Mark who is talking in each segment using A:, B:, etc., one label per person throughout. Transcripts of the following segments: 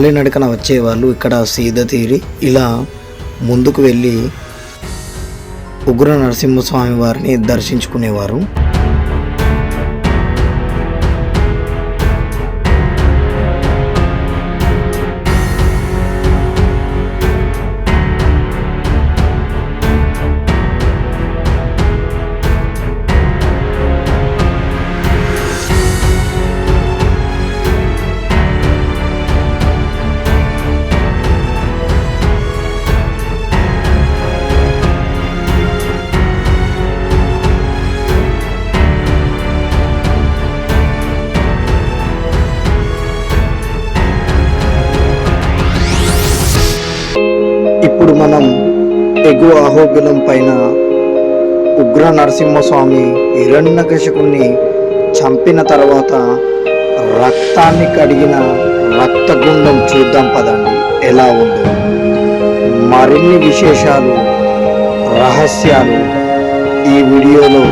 A: కాలినడకన వచ్చేవాళ్ళు ఇక్కడ సీద తీరి ఇలా ముందుకు వెళ్ళి ఉగ్ర నరసింహస్వామి వారిని దర్శించుకునేవారు. మనం ఎగువ అహోబిలం పైన ఉగ్ర నరసింహస్వామి హిరణ్యకశకుని చంపిన తర్వాత రక్తాన్ని కడిగిన రక్తగుండం చూద్దాం పదండి. ఎలా ఉందో. మరిన్ని విశేషాలు రహస్యాలు ఈ వీడియోలో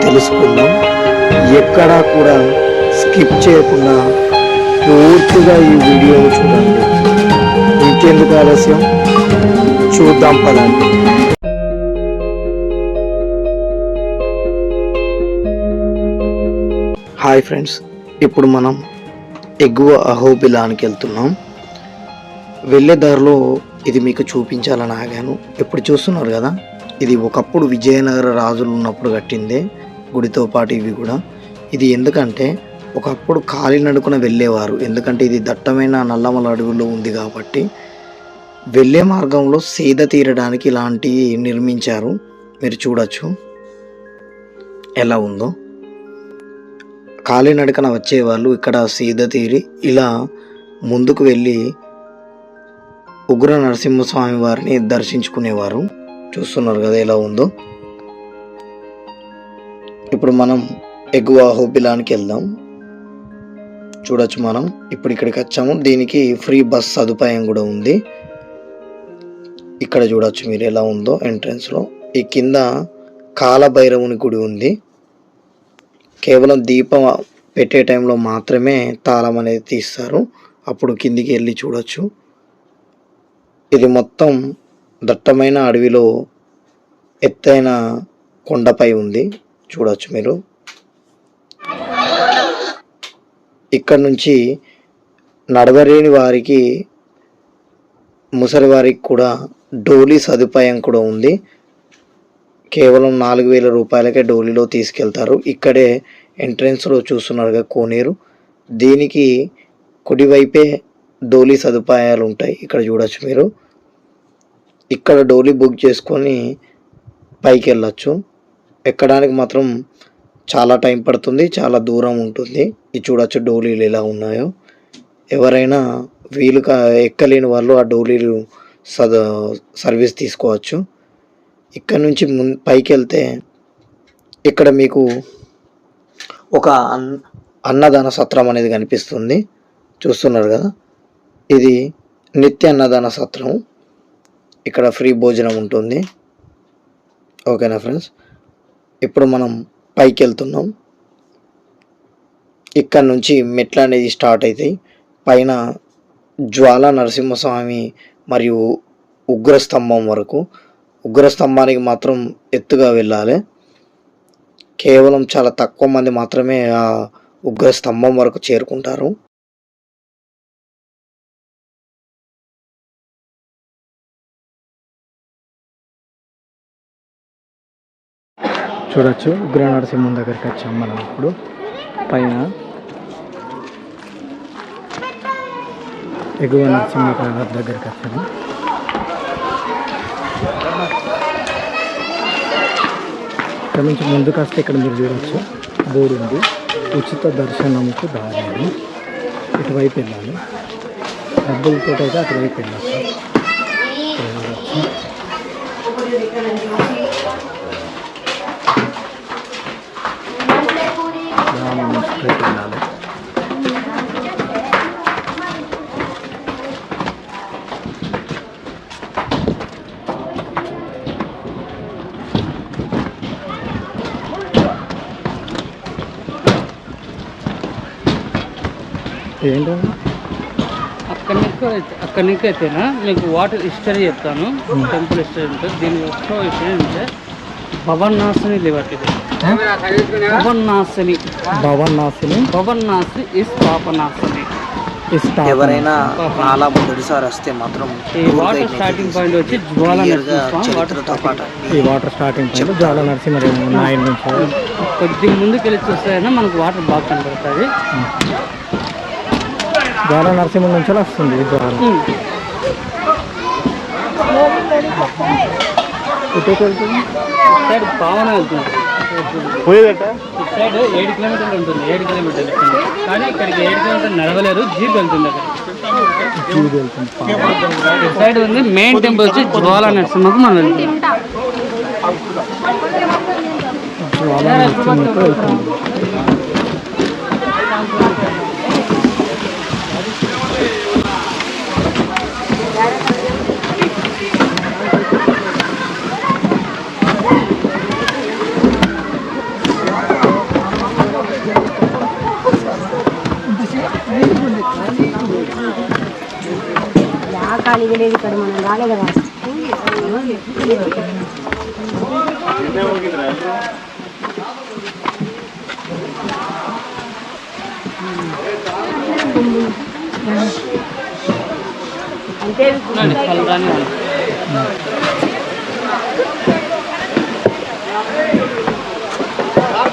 A: తెలుసుకుందాం. ఎక్కడా కూడా స్కిప్ చేయకుండా పూర్తిగా ఈ వీడియోను చూడండి. ఇంకెందుకు ఆలస్యం? చూద్దాం పదండి. హాయ్ ఫ్రెండ్స్ ఇప్పుడు మనం ఎగువ అహోబిలానికి వెళ్తున్నాం. వెళ్ళే దారిలో ఇది మీకు చూపించాలని ఆగాను. ఇప్పుడు చూస్తున్నారు కదా ఇది ఒకప్పుడు విజయనగర రాజులు ఉన్నప్పుడు కట్టిందే గుడితో పాటు ఇవి కూడా. ఇది ఎందుకంటే ఒకప్పుడు కాలినడుకున వెళ్ళేవారు. ఎందుకంటే ఇది దట్టమైన నల్లమల అడవుల్లో ఉంది కాబట్టి వెళ్ళే మార్గంలో సేద తీరడానికి ఇలాంటివి నిర్మించారు. మీరు చూడొచ్చు. ఎలా ఉందో. కాలినడకన వచ్చేవాళ్ళు ఇక్కడ సీద తీరి ఇలా ముందుకు వెళ్ళి ఉగ్ర నరసింహస్వామి వారిని దర్శించుకునేవారు. చూస్తున్నారు కదా ఎలా ఉందో. ఇప్పుడు మనం ఎగువ హోబిలానికి వెళ్దాం. చూడొచ్చు మనం. ఇప్పుడు ఇక్కడికి వచ్చాము. దీనికి ఫ్రీ బస్ సదుపాయం కూడా ఉంది. ఇక్కడ చూడొచ్చు మీరు ఎలా ఉందో ఎంట్రన్స్లో ఈ కింద కాలభైరవుని గుడి ఉంది. కేవలం దీపం పెట్టే టైంలో మాత్రమే తాళం అనేది తీస్తారు. అప్పుడు కిందికి వెళ్ళి చూడొచ్చు. ఇది మొత్తం దట్టమైన అడవిలో ఎత్తైన కొండపై ఉంది. చూడొచ్చు మీరు. ఇక్కడ నుంచి నడవలేని వారికి ముసలివారికి కూడా డోలీ సదుపాయం కూడా ఉంది. కేవలం నాలుగు వేల రూపాయలకే డోలీలో తీసుకెళ్తారు. ఇక్కడే ఎంట్రెన్స్లో చూస్తున్నారుగా కోనేరు. దీనికి కుడివైపే డోలీ సదుపాయాలు ఉంటాయి. ఇక్కడ చూడొచ్చు మీరు. ఇక్కడ డోలీ బుక్ చేసుకొని పైకి వెళ్ళచ్చు. ఎక్కడానికి మాత్రం చాలా టైం పడుతుంది. చాలా దూరం ఉంటుంది. ఇది చూడొచ్చు డోలీలు ఎలా ఉన్నాయో. ఎవరైనా వీలు ఎక్కలేని వాళ్ళు ఆ డోలీలు సద సర్వీస్ తీసుకోవచ్చు. ఇక్కడ నుంచి ముం పైకి వెళ్తే ఇక్కడ మీకు ఒక అన్ అన్నదాన సత్రం అనేది కనిపిస్తుంది. చూస్తున్నారు కదా? ఇది నిత్య అన్నదాన సత్రం. ఇక్కడ ఫ్రీ భోజనం ఉంటుంది. ఓకేనా ఫ్రెండ్స్? ఇప్పుడు మనం పైకి వెళ్తున్నాం ఇక్కడ నుంచి మెట్లు అనేది స్టార్ట్ అవుతాయి పైన జ్వాల నరసింహస్వామి మరియు ఉగ్రస్తంభం వరకు. ఉగ్రస్తంభానికి మాత్రం ఎత్తుగా వెళ్ళాలి. కేవలం చాలా తక్కువ మంది మాత్రమే ఆ ఉగ్రస్తంభం వరకు చేరుకుంటారు. చూడొచ్చు. ఉగ్ర నరసింహం దగ్గరికి వచ్చాం మనం ఇప్పుడు. పైన ఎగువ నరసింహ గారి దగ్గరికి వచ్చాము ఇక్కడ నుంచి ముందుకు వస్తే ఇక్కడ మీరు చూడొచ్చు. బోర్డు ఉంది. ఉచిత దర్శనంకు దారి ఇటువైపు వెళ్ళాలి. డబ్బులతో అయితే అటువైపు వెళ్ళాలి. ఇక్కడ ఏంటండి
B: అక్కడనే ఇక్కడ అక్కడి నుంచి అయితేనా? మీకు వాటర్ హిస్టరీ చెప్తాను. టెంపుల్ హిస్టరీ ఉంటుంది. దీని యొక్క హిస్టరీ అంటే భవన్నాసిని లివర్ ఇది భవన్నాసిని.
A: భవన్నాసిని?
B: భవన్నాసి ఇస్ పాపనాశని.
A: ఎవరైనా నాలా మొదటిసారి వస్తే మాత్రం
B: ఈ వాటర్ స్టార్టింగ్ పాయింట్ వచ్చి జ్వాల
A: క్లియర్గా
B: నరసింహస్వామి వాటర్
A: చరిత్రతో పాటు
C: ఈ వాటర్ స్టార్టింగ్ పాయింట్ జాల నరసింహ నాయన నుంచి.
B: కొద్దిగా ముందుకు వెళ్ళి చూస్తే మనకు వాటర్ బాగా కనబడుతుంది
C: జాల నరసింహ నుంచి వస్తుంది ద్వారం. వెళ్తుంది?
B: ఇటు సైడ్ పావన వెళ్తుంది.
C: పోయేదట?
B: సైడ్ ఏడు కిలోమీటర్లు ఉంటుంది. ఏడు కిలోమీటర్లు కానీ ఇక్కడికి ఏడు కిలోమీటర్లు నడవలేరు. జీప్ వెళ్తుంది అక్కడ. సైడ్ ఉంది మెయిన్ టెంపుల్ వచ్చి జ్వాల నరసింహకు మనం
C: జ్వాల నరసింహకు వెళ్తుంది.
D: ఆ ఖాళీగా లేదు ఇక్కడ మనం రాలే కదా అంటే
B: చూడండి, కలరాని వాళ్ళు. ఇది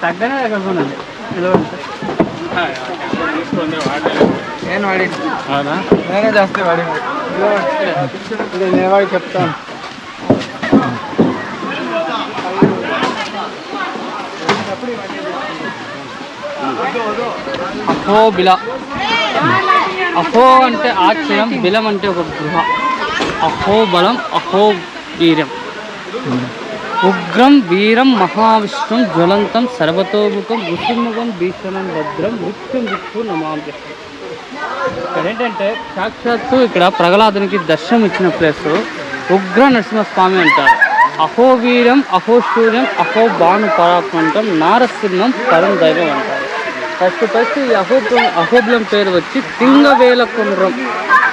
B: తగ్గనే తగ్గకుండా
C: నేను వాడి నేనే చేస్తే వాడి నేను వాడికి చెప్తాను
B: అహో బిల. అహో అంటే ఆశ్చర్యం బిలం అంటే ఒక గృహ. అహో బలం అహో వీర్యం ఉగ్రం వీరం మహావిష్ణుం జ్వలంతం సర్వతోముఖం ఋషిముఖం భీషణం భద్రం మృత్యు మృత్యు నమాంసం ఇక్కడ ఏంటంటే సాక్షాత్తు ఇక్కడ ప్రహ్లాదునికి దర్శనం ఇచ్చిన ప్లేస్ ఉగ్ర నరసింహస్వామి అంటారు. అహోవీరం అహోశూర్యం అహో భాను పరాత్మంతం నారసింహం పరం దైవం అంటారు. ఫస్ట్ ఫస్ట్ ఈ అహోబిలం అహోబిలం పేరు వచ్చి తింగవేల కుండ్రం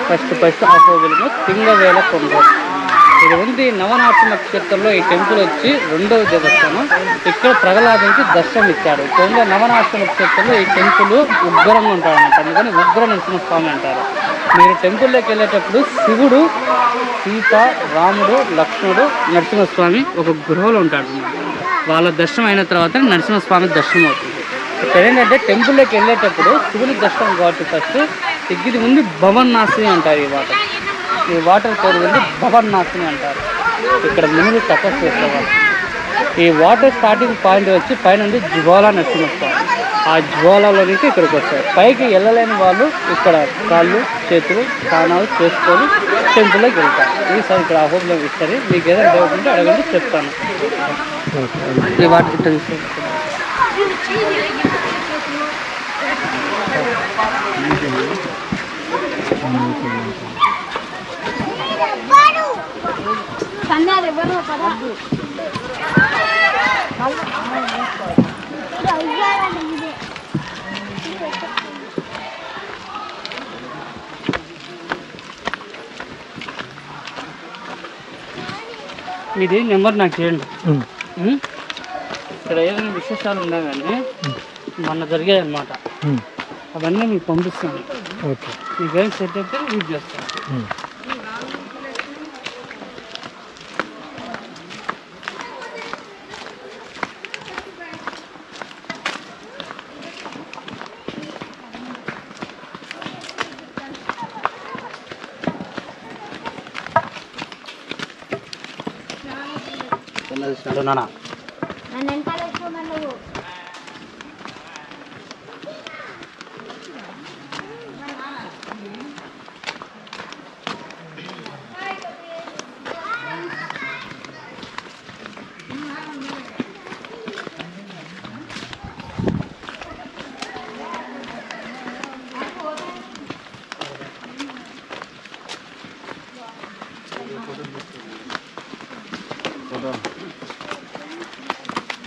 B: ఫస్ట్ ఫస్ట్ అహోబిలము తింగవేల కుండ్రం ఇది ఉంది నవనాథ నక్షత్రంలో ఈ టెంపుల్ వచ్చి రెండవ దేవస్థానం. ఇక్కడ ప్రహ్లాదించి దర్శనం ఇచ్చాడు కొండ నవనాథ నక్షత్రంలో ఈ టెంపుల్ ఉగ్రంగా ఉంటాడు అనమాట అందుకని ఉగ్ర నరసింహస్వామి అంటారు. మీరు టెంపుల్లోకి వెళ్ళేటప్పుడు శివుడు సీత రాముడు లక్ష్మణుడు నరసింహస్వామి ఒక గృహలో ఉంటాడు వాళ్ళ దర్శనం అయిన తర్వాత నరసింహస్వామి దర్శనం అవుతుంది. ఇక్కడ ఏంటంటే టెంపుల్లోకి వెళ్ళేటప్పుడు శివుని దర్శనం కాబట్టి ఫస్ట్. ఇది ముందు భవన్ నాశిని అంటారు ఈ వాటర్. ఈ వాటర్ పేరు ఉంది భవన్ నాశిని అంటారు. ఇక్కడ మునులు తపస్సు చేసేవాళ్ళు. ఈ వాటర్ స్టార్టింగ్ పాయింట్ వచ్చి పైన ఉంది జ్వాల నరసింహస్వామి. ఆ జ్వాలలోనికి ఇక్కడికి వస్తారు పైకి వెళ్ళలేని వాళ్ళు ఇక్కడ కాళ్ళు చేతులు స్నానాలు చేసుకొని టెంపుల్లోకి వెళ్తారు. ఈ సార్ ఇక్కడ హోమ్లో ఇస్తారు మీకు ఏదైనా డౌట్ ఉంటే అడగండి చెప్తాను. ఈ వాటర్
D: తెలుసు
B: ఇది నెంబర్ నాకు చేయండి ఉం? ఇక్కడ ఏదైనా విశేషాలు ఉన్నా కానీ మొన్న జరిగాయి అన్నమాట అవన్నీ మీకు పంపిస్తాను
C: ఓకే
B: మీకు ఏం సెట్ అయితే యూజ్ చేస్తాను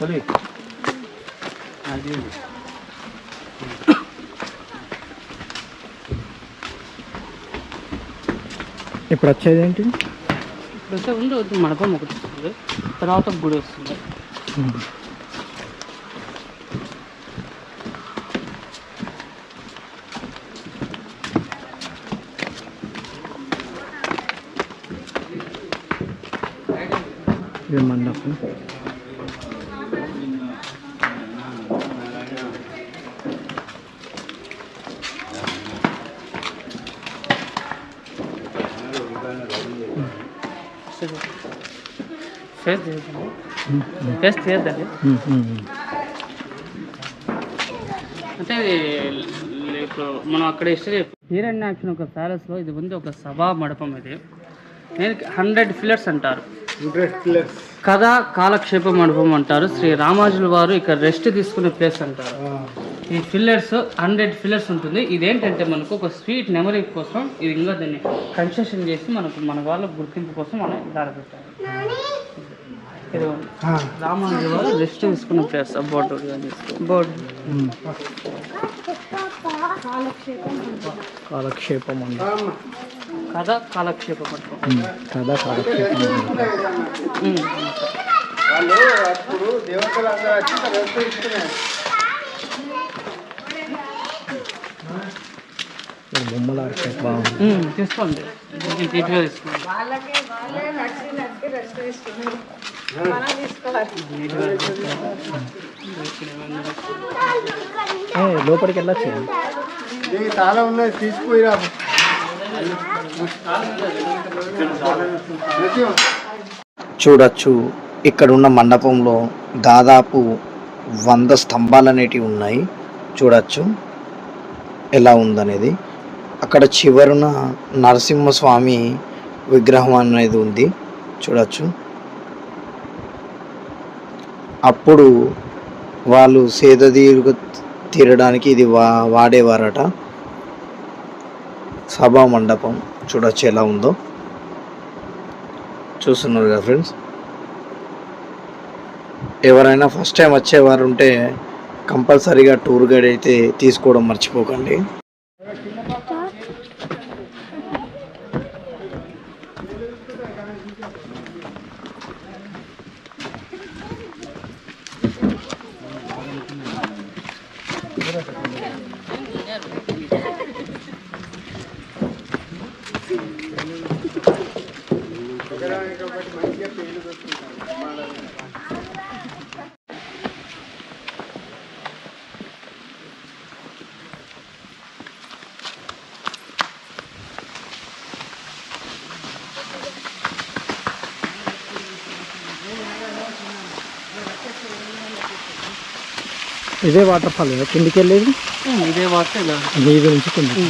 B: అది
C: ఇప్పుడు వచ్చేది ఏంటి?
B: ఇప్పుడు వస్తే ఉంది వద్దు మండపం ఒకటి వస్తుంది. తర్వాత గుడి వస్తుంది.
C: ఇది మండపం.
B: ఫేస్ ఫేస్ తీయద్దండి. అంటే ఇప్పుడు మనం అక్కడ హిస్టరీ హీరణ్యాక్షన్ ఒక ప్యాలెస్లో ఇది ఉంది ఒక సభా మండపం ఇది. హండ్రెడ్ ఫిల్లర్స్ అంటారు. కథ కాలక్షేప మండపం అంటారు. శ్రీ రామాజుల వారు ఇక్కడ రెస్ట్ తీసుకునే ప్లేస్ అంటారు. ఈ ఫిల్లర్స్ హండ్రెడ్ ఫిల్లర్స్ ఉంటుంది. ఇదేంటంటే మనకు ఒక స్వీట్ మెమరీ కోసం ఇది ఇంకా దాన్ని కన్స్ట్రక్షన్ చేసి మనకు మన వాళ్ళ గుర్తింపు కోసం మనం దారి వారు రెస్ట్ తీసుకునే ప్లేస్ బోర్డు బోర్డు.
C: కాలక్షేపం మండపం
B: కథ కాలక్షేప
C: కాలక్షేపం బొమ్మలు బాగుంది.
B: తీసుకోండి.
C: లోపలికి వెళ్ళచ్చు.
E: చాలా ఉన్నాయి తీసుకురా
A: చూడొచ్చు ఇక్కడున్న మండపంలో దాదాపు వంద స్తంభాలు అనేటివి ఉన్నాయి. చూడొచ్చు ఎలా ఉందనేది. అక్కడ చివరున నరసింహస్వామి విగ్రహం అనేది ఉంది. చూడొచ్చు. అప్పుడు వాళ్ళు సేద తీరుగా తీరడానికి ఇది వా వాడేవారట. సభా మండపం చూడొచ్చు ఎలా ఉందో. చూస్తున్నారు కదా ఫ్రెండ్స్. ఎవరైనా ఫస్ట్ టైం వచ్చేవారు ఉంటే కంపల్సరీగా టూర్ గైడ్ అయితే తీసుకోవడం మర్చిపోకండి.
C: ఇదే వాటర్ ఫాల్ కదా? కిందికి వెళ్ళేది
B: ఇదే వాటర్
C: మీద నుంచి కిందికి.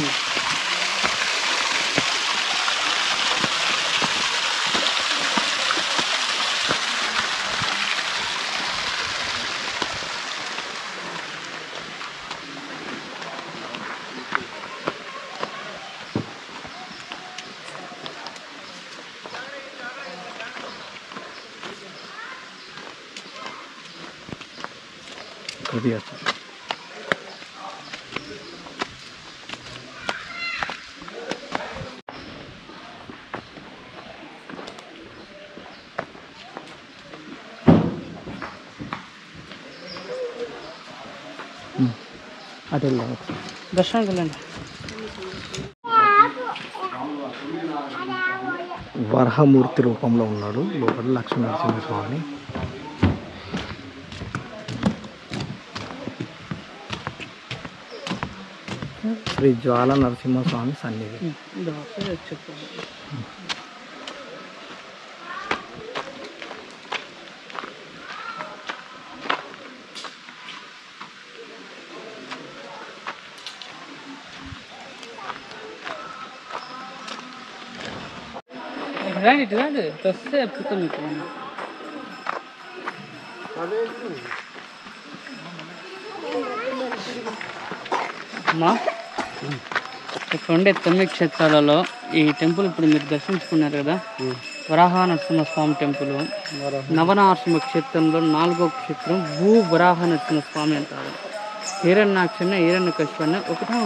C: అటు వెళ్దాం ఒకసారి.
B: దర్శనానికి వెళ్ళండి
C: వరహమూర్తి రూపంలో ఉన్నాడు లోపల లక్ష్మీ నరసింహస్వామి శ్రీ జ్వాల నరసింహస్వామి సన్నిధి.
B: ఉమ్, ఇది ఒకసారి చెప్తాను. ఇటు రండి ఇటు రండి. ఇటు వస్తే చెప్తాను మీకు అమ్మా ఇక్కడ ఉండే తొమ్మిది క్షేత్రాలలో ఈ టెంపుల్ ఇప్పుడు మీరు దర్శించుకున్నారు కదా. వరాహ నరసింహ స్వామి టెంపుల్ నవనరసింహ క్షేత్రంలో నాలుగో క్షేత్రం భూ వరాహ నరసింహ స్వామి అంటారు. హిరణ్యాక్షన్న హిరణ్య కశ్యపన్న ఒకటే.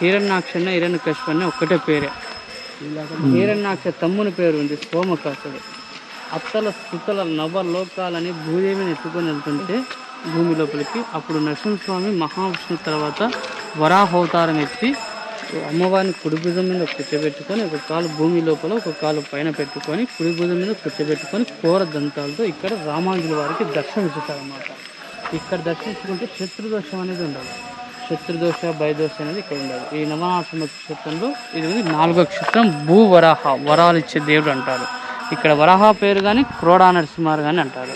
B: హిరణ్యాక్షన్న హిరణ్య కశ్యపన్న ఒక్కటే పేరే హిరణ్యాక్ష తమ్ముని పేరు ఉంది సోమకాసుడు. అత్తల స్థుతల నవ లోకాలని భూదేవిని ఎత్తుకొని వెళ్తుంటే భూమి లోపలికి అప్పుడు నరసింహస్వామి మహావిష్ణు తర్వాత వరాహవతారం ఎత్తి అమ్మవారిని కుడి భుజం మీద కూర్చోబెట్టుకొని ఒక కాలు భూమి లోపల ఒక కాలు పైన పెట్టుకొని కుడి భుజం మీద కూర్చోబెట్టుకొని కోర దంతాలతో ఇక్కడ రామాంజుల వారికి దర్శనం ఇస్తారన్నమాట ఇక్కడ దర్శించుకుంటే శత్రుదోషం అనేది ఉండదు. శత్రుదోష భయదోష అనేది ఇక్కడ ఉండదు. ఈ నవనాశ్రమ క్షేత్రంలో ఇది ఉంది నాలుగో క్షేత్రం భూ వరాహ వరాలు ఇచ్చే దేవుడు అంటారు. ఇక్కడ వరాహ పేరు కానీ క్రోడా నరసింహారు కానీ అంటారు.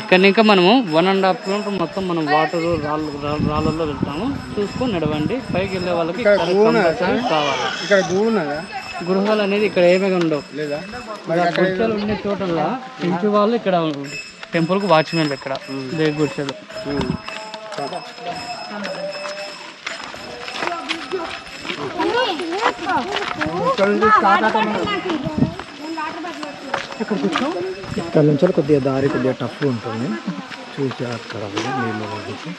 B: ఇక్కడ ఇంకా మనము వన్ అండ్ హాఫ్ కిలోమీటర్ మొత్తం మనం వాటర్ రాళ్ళు రాళ్ళల్లో వెళ్తాము. చూసుకొని నడవండి. పైకి వెళ్ళే వాళ్ళకి కావాలి. గృహాలు అనేది ఇక్కడ ఏమీ ఉండవు. గుడిసెలు ఉండే చోటల్లో ఇంటి వాళ్ళు ఇక్కడ టెంపుల్కి వాచ్మెన్లు ఇక్కడ. దేవి గుడిసెలు.
E: ఇక్కడ
C: ఇక్కడ నుంచి కొద్దిగా దారి కొద్దిగా టఫ్ ఉంటుంది. చూసి అక్కడ నీళ్ళు పంపించి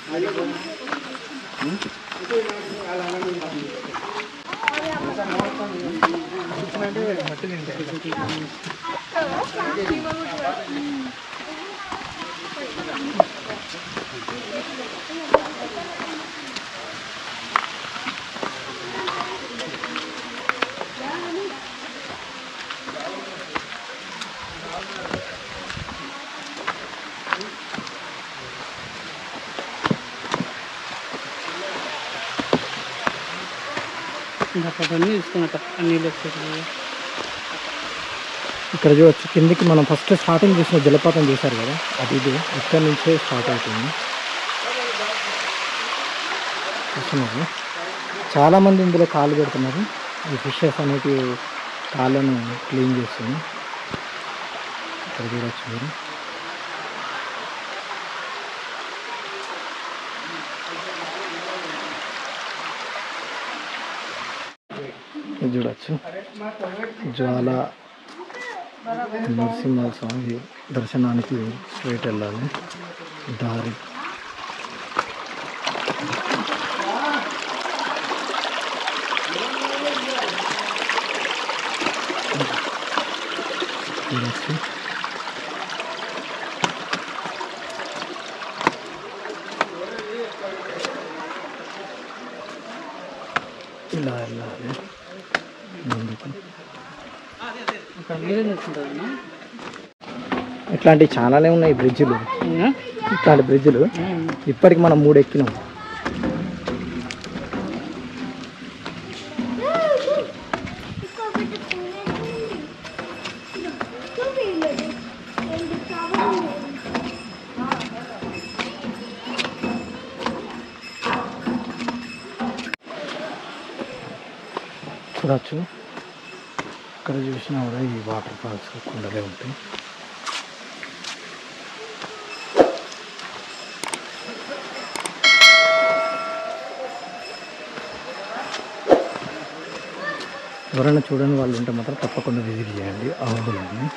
B: అక్కడ అన్నీ నీళ్ళు వచ్చేసి
C: ఇక్కడ చూడొచ్చు. కిందికి మనం ఫస్ట్ స్టార్టింగ్ చేసిన జలపాతం చేశారు కదా. అది ఇది. ఇక్కడ నుంచే స్టార్ట్ అవుతుంది. చూస్తున్నారు చాలామంది ఇందులో కాలు పెడుతున్నారు. ఈ ఫిషెస్ అనేటివి కాళ్ళను క్లీన్ చేస్తుంది. ఇక్కడ చూడొచ్చు మీరు. చూడొచ్చు. జ్వాల నరసింహ స్వామి దర్శనానికి స్ట్రైట్ వెళ్ళాలి. దారి. చూడచ్చు ఇలా వెళ్ళాలి ముందుకు
B: అక్కడ మీరే తీసుకుంటారు
C: ఇట్లాంటి చాలానే ఉన్నాయి బ్రిడ్జిలు. ఇట్లాంటి బ్రిడ్జిలు. ఇప్పటికి మనం మూడు ఎక్కినాం చూడొచ్చు. ఇక్కడ చూసినా కూడా ఈ వాటర్ ఫాల్స్ కుండలే ఉంటాయి. ఎవరైనా చూడని వాళ్ళు ఉంటే మాత్రం తప్పకుండా విజిట్ చేయండి. ఆవులని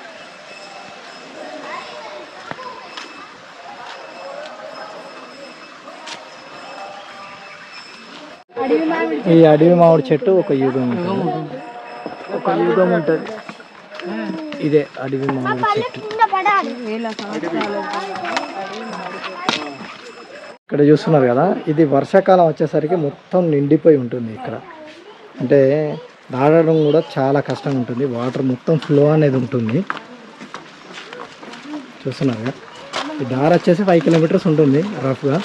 C: ఈ అడవి మామిడి చెట్టు ఒక యుగం ఉంటుంది. ఒక యుగం ఉంటుంది. ఇదే అడవి మామిడి చెట్టు. ఇక్కడ చూస్తున్నారు కదా ఇది వర్షాకాలం వచ్చేసరికి మొత్తం నిండిపోయి ఉంటుంది ఇక్కడ. అంటే దాడడం కూడా చాలా కష్టంగా ఉంటుంది. వాటర్ మొత్తం ఫ్లో అనేది ఉంటుంది. చూస్తున్నారు ఈ దారి వచ్చేసి ఫైవ్ కిలోమీటర్స్ ఉంటుంది రఫ్గా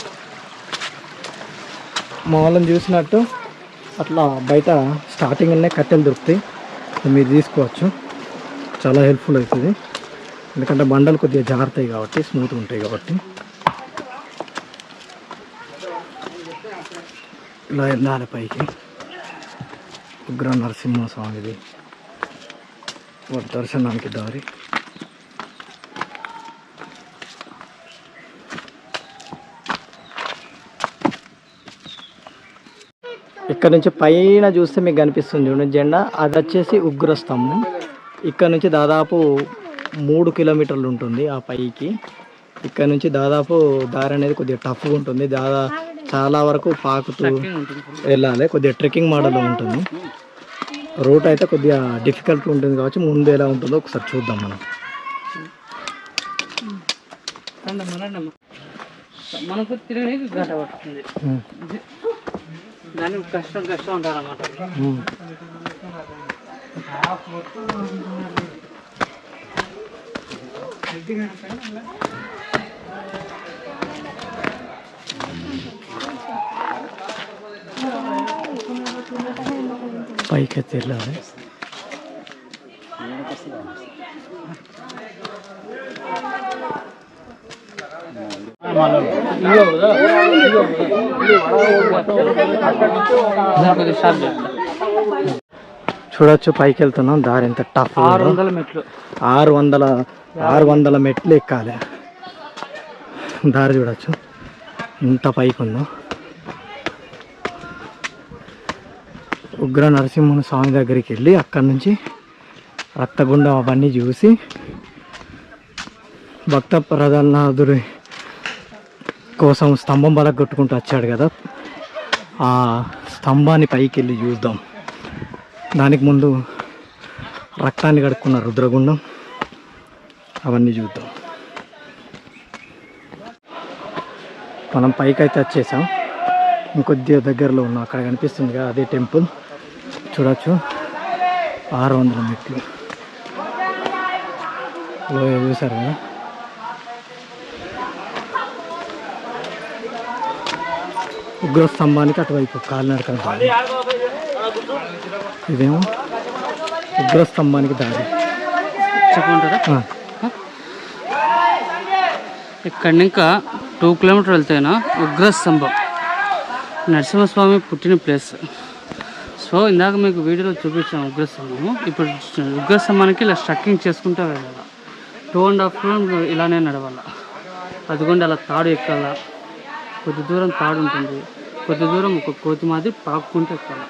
C: మా వాళ్ళని చూసినట్టు అట్లా బయట స్టార్టింగ్లోనే కట్టెలు దొరుకుతాయి. మీరు తీసుకోవచ్చు. చాలా హెల్ప్ఫుల్ అవుతుంది. ఎందుకంటే బండలు కొద్దిగా జారుతాయి కాబట్టి స్మూత్గా ఉంటాయి కాబట్టి. ఇలా వెళ్ళాలి పైకి. ఉగ్ర నరసింహ స్వామిది వారి దర్శనానికి దారి. ఇక్కడ నుంచి పైన చూస్తే మీకు కనిపిస్తుంది చూడండి జెండా. అది వచ్చేసి ఉగ్రస్తంభం. ఇక్కడ నుంచి దాదాపు మూడు కిలోమీటర్లు ఉంటుంది ఆ పైకి. ఇక్కడ నుంచి దాదాపు దారి అనేది కొద్దిగా టఫ్గా ఉంటుంది. దాదాపు చాలా వరకు పాకుతూ వెళ్ళాలి. కొద్దిగా ట్రెక్కింగ్ మోడల్ ఉంటుంది. రూట్ అయితే కొద్దిగా డిఫికల్ట్ ఉంటుంది కాబట్టి ముందు ఎలా ఉంటుందో ఒకసారి చూద్దాం మనం.
B: మనకు గంట పడుతుంది. కష్టం కష్టం
C: పైకి వెళ్ళాలి చూడొచ్చు పైకి వెళ్తున్నాం. దారి ఎంత టఫ్
B: ఆరు వందల మెట్లు.
C: ఆరు వందల ఆరు వందల మెట్లు ఎక్కాలి. దారి చూడొచ్చు. ఎంత పైకి ఉందో. ఉగ్ర నరసింహుని స్వామి దగ్గరికి వెళ్ళి అక్కడి నుంచి రక్తగుండం అవన్నీ చూసి భక్త ప్రధానాథుడి కోసం స్తంభం బల కొట్టుకుంటూ వచ్చాడు కదా. ఆ స్తంభాన్ని పైకి వెళ్ళి చూద్దాం. దానికి ముందు రక్తాన్ని కడుక్కున్న రుద్రగుండం అవన్నీ చూద్దాం. మనం పైకి అయితే వచ్చేసాం. ఇంకొద్దిగా దగ్గరలో ఉన్నాం. అక్కడ కనిపిస్తుంది కదా అదే టెంపుల్. చూడొచ్చు. ఆరు వందల మెట్లు. లోయ చూసారు కదా? ఉగ్ర స్తంభానికి అటువైపు కాలినడక దారి. ఇదేమో? ఉగ్ర స్తంభానికి దారి
B: చెప్పుకుంటారా ఇక్కడ ఇంకా టూ కిలోమీటర్ వెళ్తేనా? ఉగ్ర స్తంభం నరసింహస్వామి పుట్టిన ప్లేస్. సో ఇందాక మీకు వీడియోలో చూపించాను ఉగ్ర స్తంభము ఇప్పుడు ఉగ్ర స్తంభానికి ఇలా స్ట్రక్కింగ్ చేసుకుంటూ వెళ్ళాలి. టూ అండ్ హాఫ్ కిలోమీటర్ ఇలానే నడవాలి. అదిగోండి అలా తాడు ఎక్కాల. కొద్ది దూరం తాడు ఉంటుంది. కొద్ది దూరం ఒక కోతి మాదిరి పాక్కుంటూ ఎక్కాలి.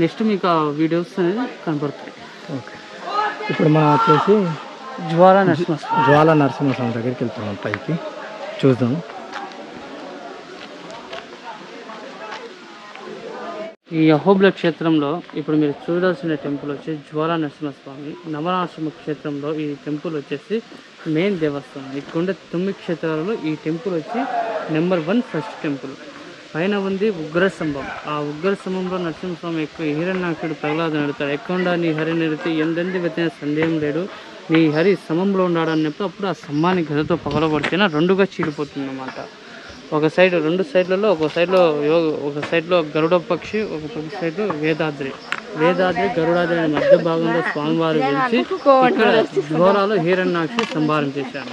B: నెక్స్ట్ మీకు ఆ వీడియోస్ అనేది కనపడతాయి
C: ఓకే. ఇప్పుడు మనం వచ్చేసి
B: జ్వాల నరసింహస్వామి.
C: జ్వాల నరసింహస్వామి దగ్గరికి వెళ్తున్నాం పైకి. చూద్దాం.
B: ఈ అహోబిల క్షేత్రంలో ఇప్పుడు మీరు చూడాల్సిన టెంపుల్ వచ్చి జ్వాల నరసింహస్వామి నవనాశ్రమ క్షేత్రంలో ఈ టెంపుల్ వచ్చేసి మెయిన్ దేవస్థానం. ఇక్కడ తొమ్మిది క్షేత్రాలలో ఈ టెంపుల్ వచ్చి నెంబర్ వన్ ఫస్ట్ టెంపుల్. పైన ఉంది ఉగ్రస్తంభం ఆ ఉగ్రస్తంభంలో నరసింహస్వామి ఎక్కువ హిరణ్యాక్షుడు ప్రహ్లాదం నడుతాడు ఎక్కడ నీ హరి నిడితే ఎందెంది వెతిన సందేహం లేడు. నీ హరి సమంలో ఉన్నాడన్నప్పుడు అప్పుడు ఆ స్తంభాన్ని గదతో పగలబడితేనే రెండుగా చీలిపోతుంది అన్నమాట ఒక సైడ్ రెండు సైడ్లలో ఒక సైడ్లో యోగ ఒక సైడ్లో గరుడ పక్షి ఒక సైడ్లో వేదాద్రి. వేదాద్రి గరుడాద్రి అనే మధ్య భాగంలో స్వామివారు వెలిచి ఇక్కడ ఘోరాలు హీరణ్యాక్షి సంభారం చేశాడు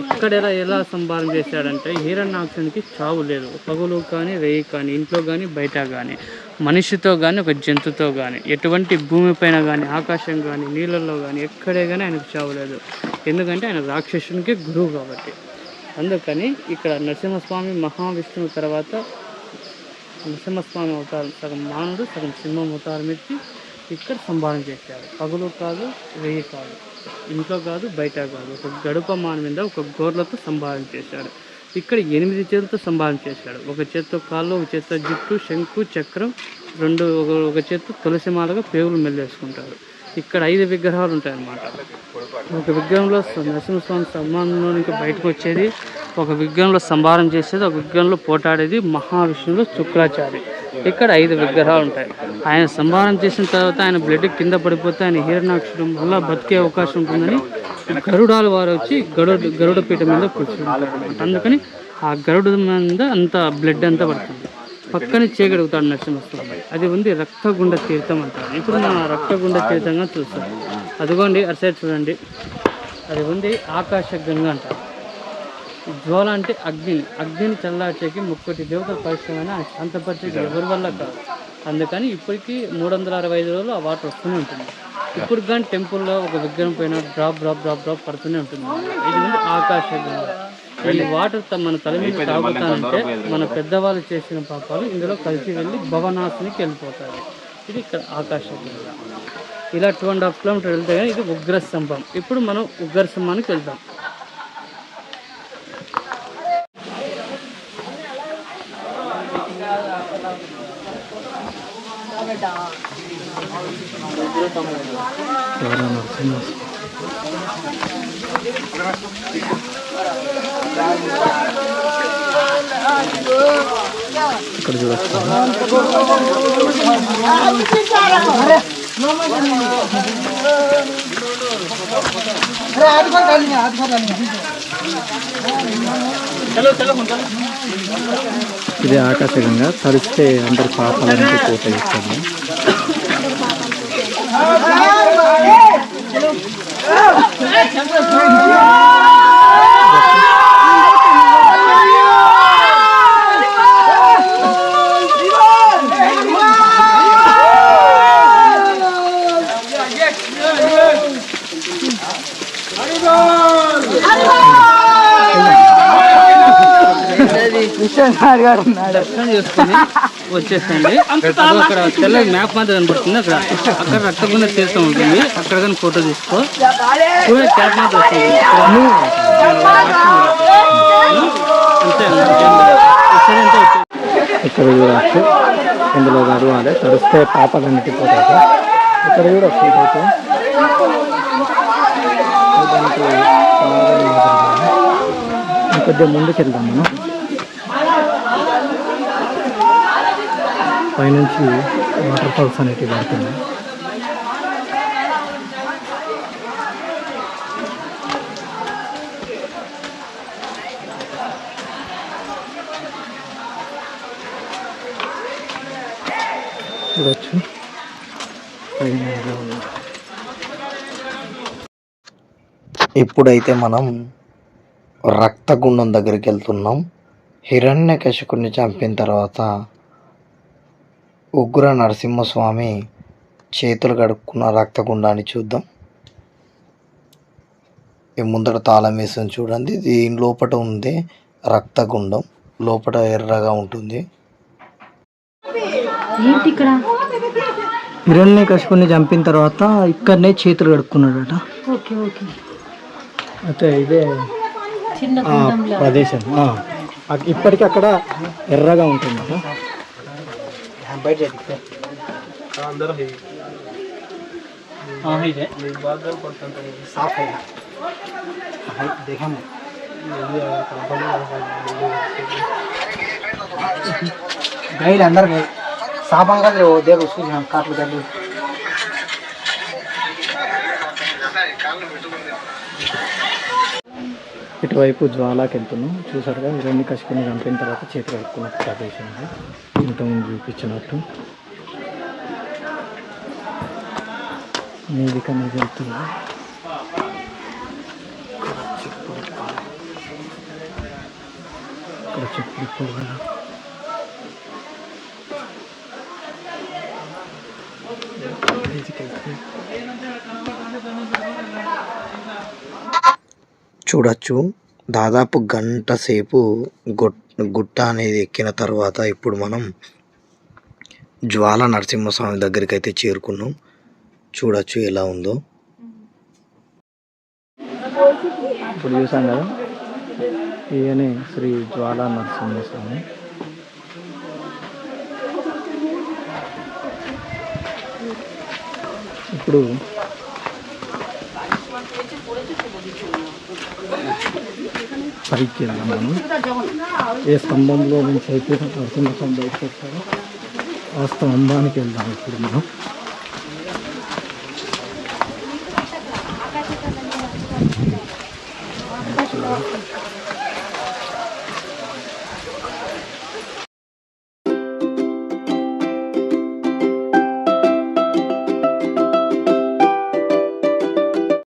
B: ఇక్కడ ఎలా ఎలా సంభారం చేశాడంటే హీరణ్యాక్షునికి చావు లేదు. పగులు కానీ రేయి కానీ ఇంట్లో కానీ బయట కానీ మనిషితో కానీ ఒక జంతువుతో కానీ ఎటువంటి భూమిపైన కానీ ఆకాశం కానీ నీళ్ళల్లో కానీ ఎక్కడే కానీ ఆయనకు చావు లేదు. ఎందుకంటే ఆయన రాక్షసునికి గురువు కాబట్టి. అందుకని ఇక్కడ నరసింహస్వామి మహావిష్ణువు తర్వాత నరసింహస్వామి అవతారం సగం మానవుడు సగం సింహం అవతారం ఎత్తి ఇక్కడ సంభారం చేశాడు పగులు కాదు వెయ్యి కాదు. ఇంట్లో కాదు బయట కాదు. ఒక గడుప మాన మీద ఒక గోర్లతో సంభారం చేశాడు. ఇక్కడ ఎనిమిది చేతులతో సంభారం చేశాడు. ఒక చేత్తో కాళ్ళు ఒక చేత్తో జుట్టు శంకు చక్రం రెండు ఒక ఒక చేత్తో తులసి మాలగా పేగులు మెల్లేసుకుంటాడు ఇక్కడ ఐదు విగ్రహాలు ఉంటాయన్నమాట. ఒక విగ్రహంలో నరసింహస్వామి నరసింహస్వామి ఇంకా బయటకు వచ్చేది ఒక విగ్రహంలో సంభారం చేసేది ఒక విగ్రహంలో పోటాడేది మహావిష్ణువులో శుక్రాచార్య ఇక్కడ ఐదు విగ్రహాలు ఉంటాయి. ఆయన సంభారం చేసిన తర్వాత ఆయన బ్లడ్ కింద పడిపోతే ఆయన హీరణాక్షుడు వల్ల బతికే అవకాశం ఉంటుందని గరుడాలు వారు వచ్చి గరుడు గరుడ పీఠ మీద కూర్చుంటారు. అందుకని ఆ గరుడు మీద అంత బ్లడ్ అంతా పడుతుంది. పక్కనే చేయగలుగుతాడు నరసింహస్వామి. అది ఉంది రక్తగుండ తీర్థం అంటారు. ఇప్పుడు మనం రక్తగుండ తీర్థంగా చూస్తాం. అదిగోండి అటు సైడ్ చూడండి. అది ఉంది ఆకాశ గంగ అంటారు. జ్వాల అంటే అగ్నిని. అగ్నిని చల్లార్చేకి ముక్కటి దేవతల పరిశ్రమ శాంతపరిచేకి ఎవరి వల్ల కాదు. అందుకని ఇప్పటికీ మూడు వందల అరవై ఐదు రోజులు ఆ వాటర్ వస్తూనే ఉంటుంది. ఇప్పుడు కానీ టెంపుల్లో ఒక విగ్రహం పైన డ్రాప్ డ్రాప్ డ్రాప్ డ్రాప్ పడుతూనే ఉంటుంది. ఇది ఉంది ఆకాశ గంగ. ఈ వాటర్ మన తల మీద తాగుతానంటే మన పెద్దవాళ్ళు చేసిన పాపాలు ఇందులో కలిసి వెళ్ళి భవనాశనికి వెళ్ళిపోతారు. ఇది ఇక్కడ ఆకాశం. ఇలా టూ అండ్ హాఫ్ కిలోమీటర్ వెళ్తే కానీ ఇది ఉగ్రస్తంభం. ఇప్పుడు మనం ఉగ్రస్తంభానికి వెళ్తాం
C: ఉగ్రస్తంభం. ఇక్కడ చూడొచ్చు ఇది ఆకాశంగా తడిస్తే అందరి పాపాలన్నీ పోతాయి ఇక్కడ
B: దర్శనం చేసుకుని వచ్చేసండి. అక్కడ తెల్ల మ్యాప్ మాత్రం కనబడుతుంది అక్కడ. అక్కడ రక్తగుండ తీర్థం ఉంటుంది. అక్కడ కానీ ఫోటో తీసుకో. క్యాప్ మాత్రం వస్తుంది. అంతే
C: ఇక్కడ చూడవచ్చు ఇందులో చదవాలి తడిస్తే పాపాలన్నిటి పోతాయి ఇక్కడ కూడా సీట్ అయితే. ఇంకొద్దిగా ముందుకు వెళ్దాం మనం. పైనుంచి వాటర్ ఫాల్స్ అనేటివి పడుతున్నాయి. చూడొచ్చు. పైన
A: ఇప్పుడైతే మనం రక్తగుండం దగ్గరికి వెళ్తున్నాం. హిరణ్యకశికుడిని చంపిన తర్వాత ఉగ్ర నరసింహస్వామి చేతులు కడుక్కున్న రక్తగుండాన్ని చూద్దాం. ఈ ముందర తాళం వేసింది చూడండి. దీని లోపల ఉంది రక్తగుండం. లోపల ఎర్రగా ఉంటుంది.
D: ఏంటి ఇక్కడ?
C: హిరణ్య కశిపుని చంపిన తర్వాత ఇక్కడనే చేతులు కడుక్కున్నాడట.
D: Okay okay.
C: అయితే ఇదే
D: చిన్న
C: ఆ ప్రదేశం. ఇప్పటికీ అక్కడ ఎర్రగా ఉంటుందట.
B: हाँ
C: बैठ जा दिखते अंदर है। हाँ है। जे
E: बात बार दर परसेंट
F: साफ़ है। हाँ देखा ना गए अंदर गए। साफ़ अंगद देखो उसको काट लेते हैं
C: ఇటువైపు జ్వాలాకి వెళ్తున్నాం చూసారుగా ఇవన్నీ కసుకుని చంపిన తర్వాత చేతి కడుక్కున్న ప్రదేశం ఇంతకుముందు చూపించినట్టు. మీది కన్నా వెళ్తుంది? ఇక్కడ చెట్లు పొగలు తీసుకెళ్తుంది
A: చూడొచ్చు. దాదాపు గంట సేపు గుట్ గుట్ట అనేది ఎక్కిన తర్వాత ఇప్పుడు మనం జ్వాల నరసింహస్వామి దగ్గరికి అయితే చేరుకున్నాం. చూడొచ్చు ఎలా ఉందో.
C: ఇప్పుడు చూసాం కదా ఈయనే శ్రీ జ్వాలా నరసింహస్వామి. ఇప్పుడు పైకి వెళ్దాం మనం ఏ స్తంభంలో నుంచి అయితే నరసింహస్వామి బయటకు వస్తారో ఆ స్తంభానికి వెళ్దాం ఇప్పుడు మనం.